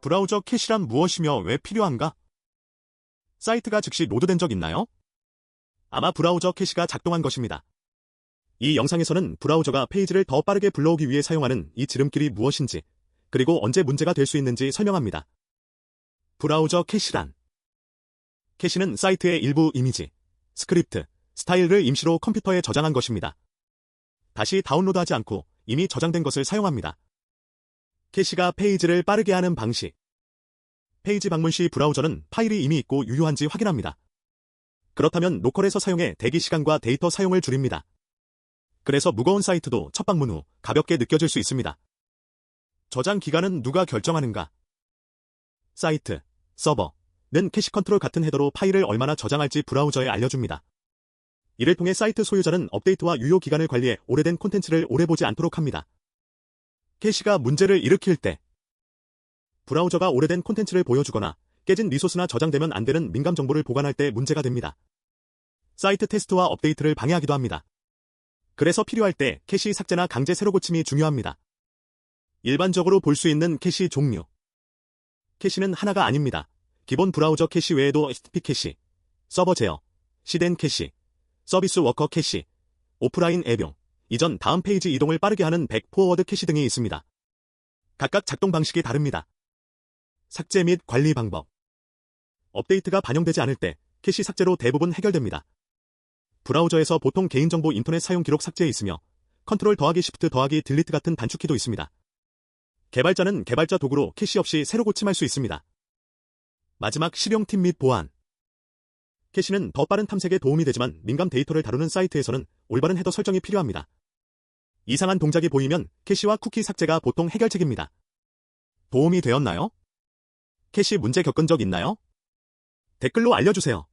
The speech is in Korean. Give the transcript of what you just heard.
브라우저 캐시란 무엇이며 왜 필요한가? 사이트가 즉시 로드된 적 있나요? 아마 브라우저 캐시가 작동한 것입니다. 이 영상에서는 브라우저가 페이지를 더 빠르게 불러오기 위해 사용하는 이 지름길이 무엇인지, 그리고 언제 문제가 될 수 있는지 설명합니다. 브라우저 캐시란 캐시는 사이트의 일부 이미지, 스크립트, 스타일을 임시로 컴퓨터에 저장한 것입니다. 다시 다운로드하지 않고 이미 저장된 것을 사용합니다. 캐시가 페이지를 빠르게 하는 방식. 페이지 방문 시 브라우저는 파일이 이미 있고 유효한지 확인합니다. 그렇다면 로컬에서 사용해 대기 시간과 데이터 사용을 줄입니다. 그래서 무거운 사이트도 첫 방문 후 가볍게 느껴질 수 있습니다. 저장 기간은 누가 결정하는가? 사이트, 서버는 캐시 컨트롤 같은 헤더로 파일을 얼마나 저장할지 브라우저에 알려줍니다. 이를 통해 사이트 소유자는 업데이트와 유효 기간을 관리해 오래된 콘텐츠를 오래 보지 않도록 합니다. 캐시가 문제를 일으킬 때 브라우저가 오래된 콘텐츠를 보여주거나 깨진 리소스나 저장되면 안 되는 민감 정보를 보관할 때 문제가 됩니다. 사이트 테스트와 업데이트를 방해하기도 합니다. 그래서 필요할 때 캐시 삭제나 강제 새로 고침이 중요합니다. 일반적으로 볼 수 있는 캐시 종류. 캐시는 하나가 아닙니다. 기본 브라우저 캐시 외에도 HTTP 캐시, 서버 제어, 시덴 캐시, 서비스 워커 캐시, 오프라인 앱용, 이전 다음 페이지 이동을 빠르게 하는 백 포워드 캐시 등이 있습니다. 각각 작동 방식이 다릅니다. 삭제 및 관리 방법. 업데이트가 반영되지 않을 때 캐시 삭제로 대부분 해결됩니다. 브라우저에서 보통 개인정보 인터넷 사용 기록 삭제에 있으며 컨트롤 더하기 시프트 더하기 딜리트 같은 단축키도 있습니다. 개발자는 개발자 도구로 캐시 없이 새로 고침할 수 있습니다. 마지막 실용팀 및 보안. 캐시는 더 빠른 탐색에 도움이 되지만 민감 데이터를 다루는 사이트에서는 올바른 헤더 설정이 필요합니다. 이상한 동작이 보이면 캐시와 쿠키 삭제가 보통 해결책입니다. 도움이 되었나요? 캐시 문제 겪은 적 있나요? 댓글로 알려주세요.